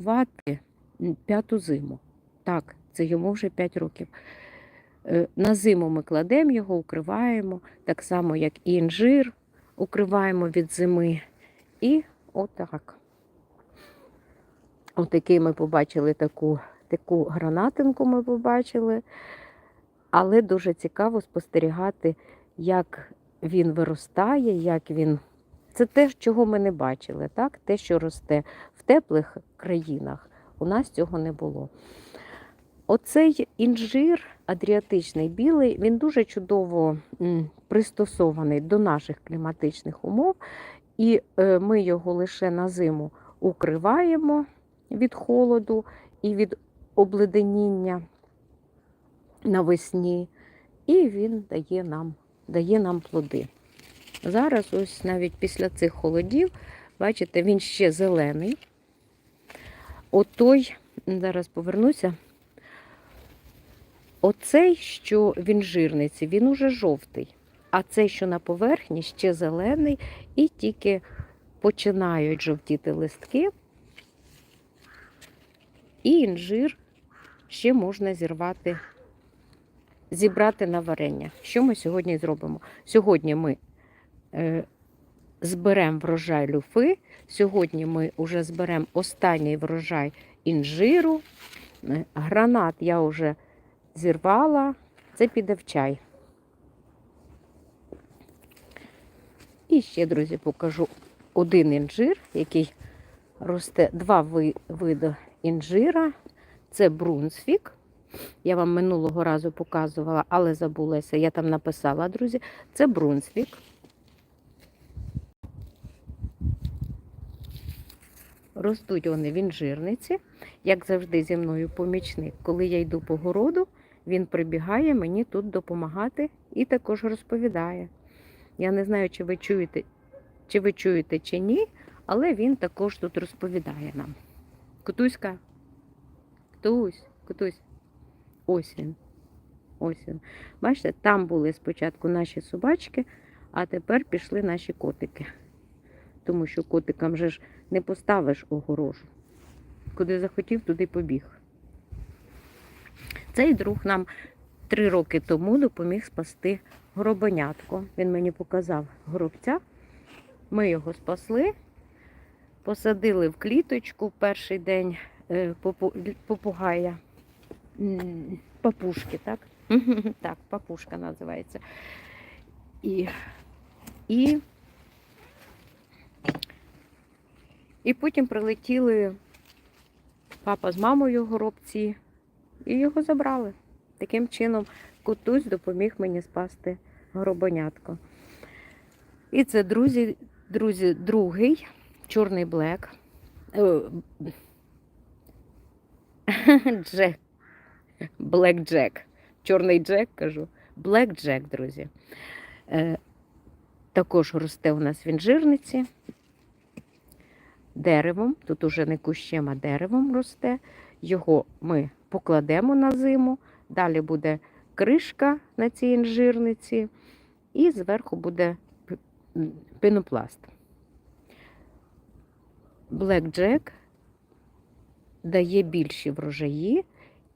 вати п'яту зиму. Так, це йому вже 5 років. Е, На зиму ми кладемо його, укриваємо, так само, як і інжир, укриваємо від зими. І отак. Отакий ми побачили таку, таку гранатинку ми побачили. Але дуже цікаво спостерігати, як він виростає, як він. Це те, чого ми не бачили, так? Те, що росте в теплих країнах, у нас цього не було. Оцей інжир адріатичний білий, він дуже чудово пристосований до наших кліматичних умов, і е, ми його лише на зиму укриваємо від холоду і від обледеніння навесні, і він дає нам, дає нам плоди. Зараз, ось навіть після цих холодів, бачите, він ще зелений. Отой, зараз повернуся. Оцей, що він жирниці, він уже жовтий. А цей, що на поверхні, ще зелений, і тільки починають жовтіти листки. І інжир ще можна зірвати, зібрати на варення. Що ми сьогодні зробимо? Сьогодні ми зберемо врожай люфи. Сьогодні ми вже зберемо останній врожай інжиру. Е, Гранат я вже зірвала, це піде в чай. І ще, друзі, покажу один інжир, який росте два види інжира. Це брунсвік. Я вам минулого разу показувала, але забулася. Я там написала, друзі. Це брунсвік. Ростуть вони в інжирниці, як завжди, зі мною помічник. Коли я йду по городу, він прибігає мені тут допомагати і також розповідає. Я не знаю, чи ви чуєте, чи ви чуєте, чи ні, але він також тут розповідає нам. Кутуська, Кутусь, Кутусь. Ось він. Ось він. Бачите, там були спочатку наші собачки, а тепер пішли наші котики. Тому що котикам же ж не поставиш огорожу. Куди захотів, туди побіг. Цей друг нам три роки тому допоміг спасти горобенятко. Він мені показав горобця. Ми його спасли, посадили в кліточку в перший день е, попугая. Папушки, так? Так, папушка називається. І, і, і потім прилетіли папа з мамою горобці і його забрали. Таким чином Кутусь допоміг мені спасти горобенятко. І це друзі, друзі, другий чорний блек. Е, Джек. Блек Джек. Чорний Джек кажу. Блек Джек, друзі. Також росте у нас в інжирниці. Деревом, тут уже не кущем, а деревом росте. Його ми покладемо на зиму. Далі буде кришка на цій інжирниці, і зверху буде пенопласт. Блек Джек дає більші врожаї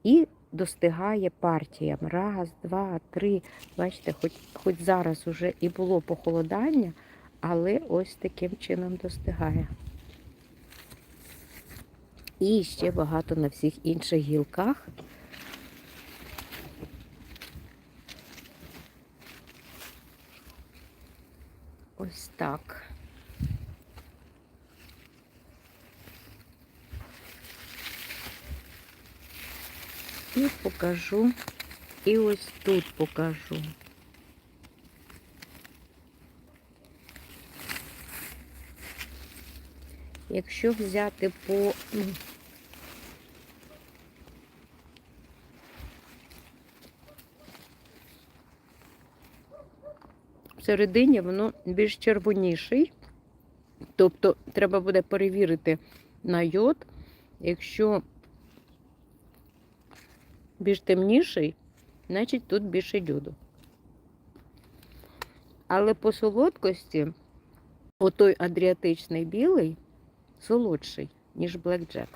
і достигає партіям. Раз, два, три. Бачите, хоч, хоч зараз уже і було похолодання, але ось таким чином достигає. І ще багато на всіх інших гілках. Ось так. І покажу. І ось тут покажу. Якщо взяти по ну, всередині воно більш червоніший. Тобто треба буде перевірити на йод. Якщо більш темніший, значить тут більше дюду. Але по солодкості отой адріатичний білий солодший, ніж Jack.